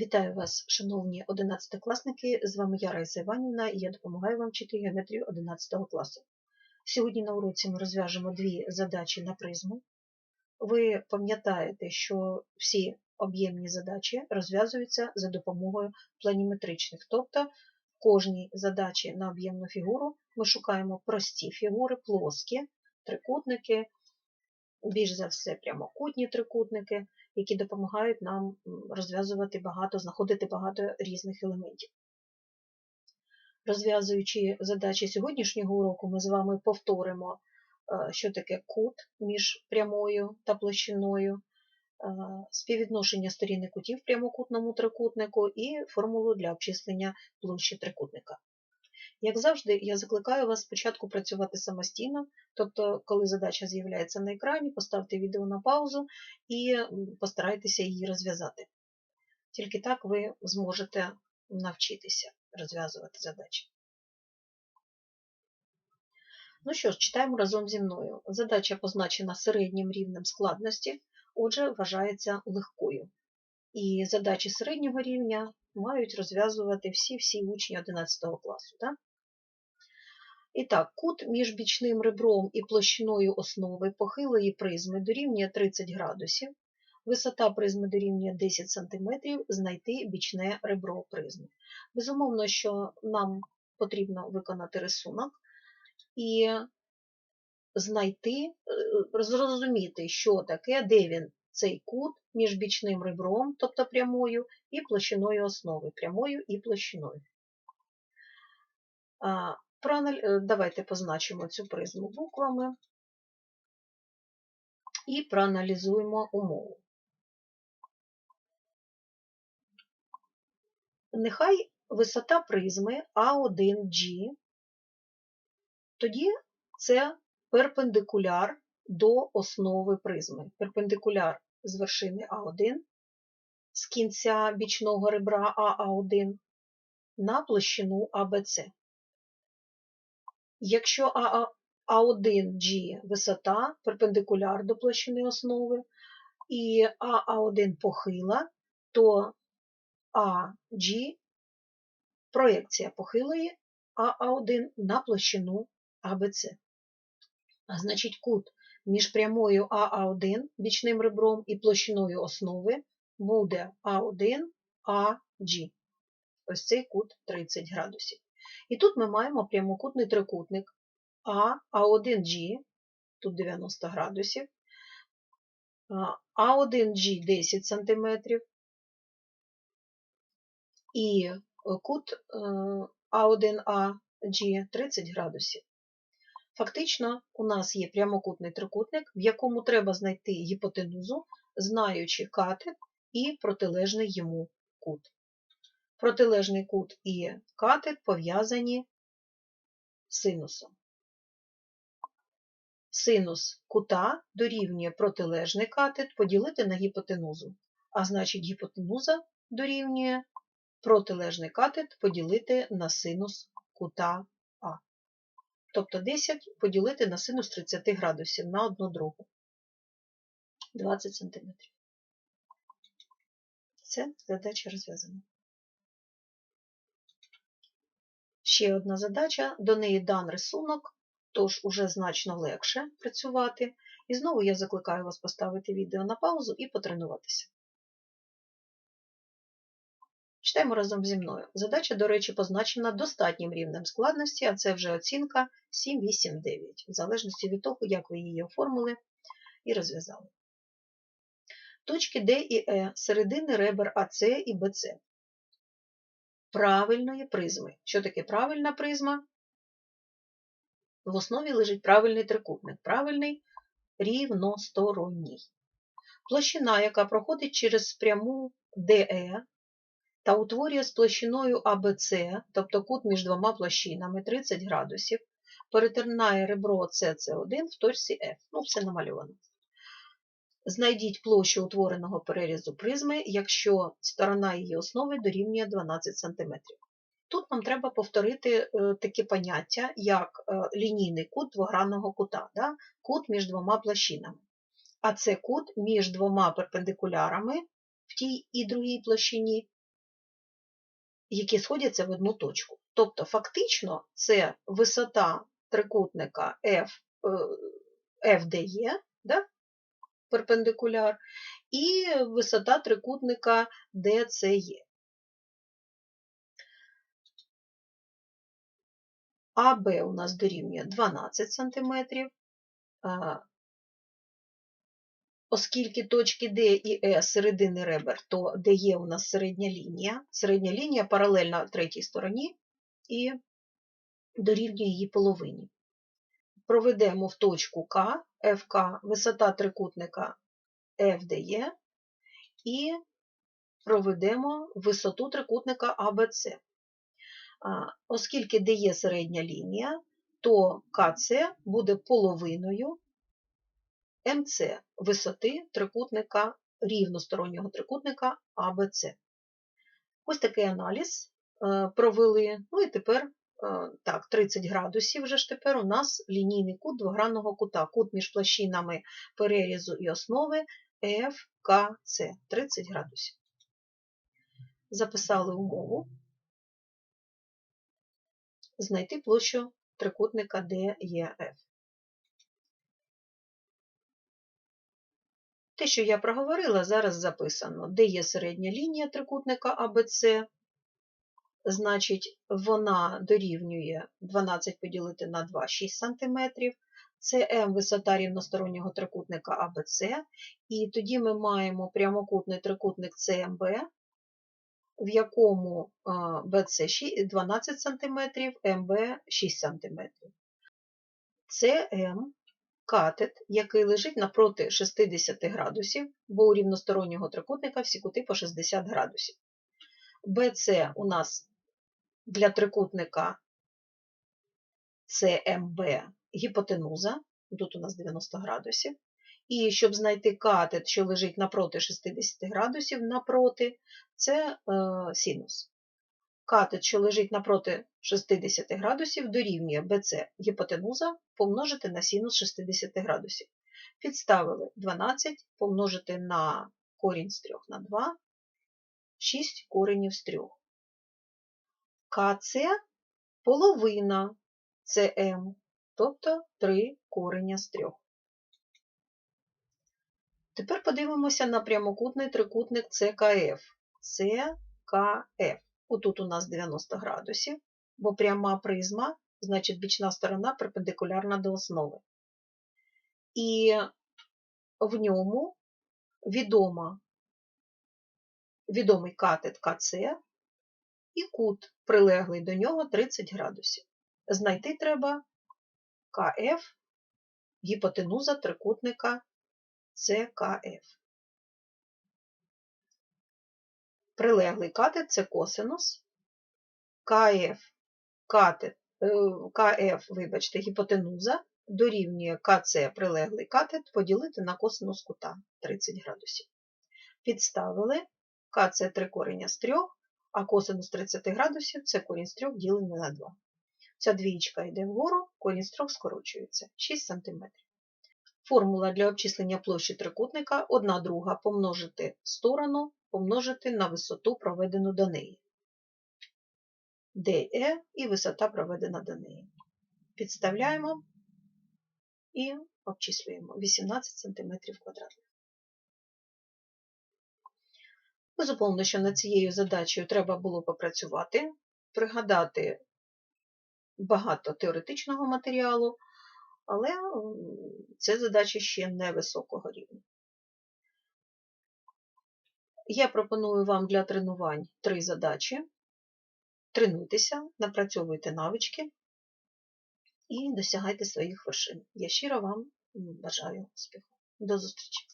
Вітаю вас, шановні одинадцятикласники. З вами я Раїса Іванівна і я допомагаю вам вчити геометрію 11 класу. Сьогодні на уроці ми розв'яжемо дві задачі на призму. Ви пам'ятаєте, що всі об'ємні задачі розв'язуються за допомогою планіметричних, тобто в кожній задачі на об'ємну фігуру ми шукаємо прості фігури, плоскі, трикутники, більш за все прямокутні трикутники, які допомагають нам розв'язувати багато, знаходити багато різних елементів. Розв'язуючи задачі сьогоднішнього уроку, ми з вами повторимо, що таке кут між прямою та площиною, співвідношення сторін і кутів в прямокутному трикутнику і формулу для обчислення площі трикутника. Як завжди, я закликаю вас спочатку працювати самостійно, тобто, коли задача з'являється на екрані, поставте відео на паузу і постарайтеся її розв'язати. Тільки так ви зможете навчитися розв'язувати задачі. Ну що ж, читаємо разом зі мною. Задача позначена середнім рівнем складності, отже, вважається легкою. І задачі середнього рівня мають розв'язувати всі-всі учні 11 класу. Так? І так, кут між бічним ребром і площиною основи похилої призми дорівнює 30 градусів, висота призми дорівнює 10 см, знайти бічне ребро призми. Безумовно, що нам потрібно виконати рисунок і знайти, зрозуміти, що таке, де він цей кут між бічним ребром, тобто прямою, і площиною основи, прямою і площиною. Давайте позначимо цю призму буквами і проаналізуємо умову. Нехай висота призми А1G, тоді це перпендикуляр до основи призми. Перпендикуляр з вершини А1, з кінця бічного ребра АА1 на площину АБЦ. Якщо А1G висота перпендикуляр до площини основи, і АА1 похила, то AG проекція похилої АА1 на площину АБЦ. Значить, кут між прямою АА1 бічним ребром і площиною основи буде А1АG. Ось цей кут 30 градусів. І тут ми маємо прямокутний трикутник А, А1G, тут 90 градусів, А1G 10 см і кут А1АG 30 градусів. Фактично, у нас є прямокутний трикутник, в якому треба знайти гіпотенузу, знаючи катет і протилежний йому кут. Протилежний кут і катет пов'язані синусом. Синус кута дорівнює протилежний катет поділити на гіпотенузу, а значить гіпотенуза дорівнює протилежний катет поділити на синус кута А. Тобто 10 поділити на синус 30 градусів на одну другу. 20 см. Це задача розв'язана. Ще одна задача, до неї дан рисунок, тож уже значно легше працювати. І знову я закликаю вас поставити відео на паузу і потренуватися. Читаємо разом зі мною. Задача, до речі, позначена достатнім рівнем складності, а це вже оцінка 7, 8, 9, в залежності від того, як ви її оформили і розв'язали. Точки D і E середини ребер АС і БЦ правильної призми. Що таке правильна призма? В основі лежить правильний трикутник. Правильний рівносторонній. Площина, яка проходить через пряму DE та утворює з площиною ABC, тобто кут між двома площинами 30 градусів, перетинає ребро CC1 в точці F. Ну, все намальовано. Знайдіть площу утвореного перерізу призми, якщо сторона її основи дорівнює 12 см. Тут нам треба повторити таке поняття, як лінійний кут двогранного кута, да? кут між двома площинами. А це кут між двома перпендикулярами в тій і другій площині які сходяться в одну точку. Тобто, фактично, це висота трикутника F, е, FDE, да? Перпендикуляр, і висота трикутника DCE. АБ у нас дорівнює 12 см, оскільки точки D і E середини ребер, то DE у нас середня лінія. Середня лінія паралельна третій стороні і дорівнює її половині. Проведемо в точку К, ФК, висота трикутника FDE і проведемо висоту трикутника АБЦ. Оскільки DE середня лінія, то КЦ буде половиною МЦ висоти трикутника, рівностороннього трикутника АБЦ. Ось такий аналіз е, провели. Ну і тепер, так, 30 градусів вже ж тепер у нас лінійний кут двогранного кута, кут між площинами перерізу і основи ФКЦ 30 градусів. Записали умову. Знайти площу трикутника DEF. Те, що я проговорила, зараз записано, де є середня лінія трикутника АБЦ, значить, вона дорівнює 12 поділити на 2 6 см. Це М висота рівностороннього трикутника АБЦ, і тоді ми маємо прямокутний трикутник ЦМБ, в якому БЦ 12 см, МБ 6 см. ЦМ катет, який лежить напроти 60 градусів, бо у рівностороннього трикутника всі кути по 60 градусів. БЦ у нас для трикутника ЦМБ гіпотенуза, тут у нас 90 градусів. І щоб знайти катет, що лежить напроти 60 градусів, напроти, це е, синус. Катет, що лежить напроти 60 градусів, дорівнює BC гіпотенуза помножити на синус 60 градусів. Підставили 12 помножити на корінь з 3 на 2, 6 коренів з 3. КЦ половина СМ, тобто 3 корення з 3. Тепер подивимося на прямокутний трикутник ЦКФ. ЦКФ. Отут у нас 90 градусів, бо пряма призма, значить бічна сторона перпендикулярна до основи. І в ньому відома, відомий катет КЦ і кут, прилеглий до нього 30 градусів. Знайти треба КФ гіпотенуза трикутника ЦКФ. Прилеглий катет це косинус, КФ, катет, е, КФ, вибачте, гіпотенуза дорівнює КЦ прилеглий катет поділити на косинус кута 30 градусів. Підставили КЦ 3 кореня з 3, а косинус 30 градусів це корінь з 3 ділене на 2. Ця двічка йде вгору, корінь з 3 скорочується 6 см. Формула для обчислення площі трикутника 1 друга помножити сторону помножити на висоту, проведену до неї. DE і висота проведена до неї. Підставляємо і обчислюємо 18 см квадратних. Безумовно, що над цією задачею треба було попрацювати, пригадати багато теоретичного матеріалу, але це задача ще не високого рівня. Я пропоную вам для тренувань три задачі. Тренуйтеся, напрацьовуйте навички і досягайте своїх вершин. Я щиро вам бажаю успіху. До зустрічі!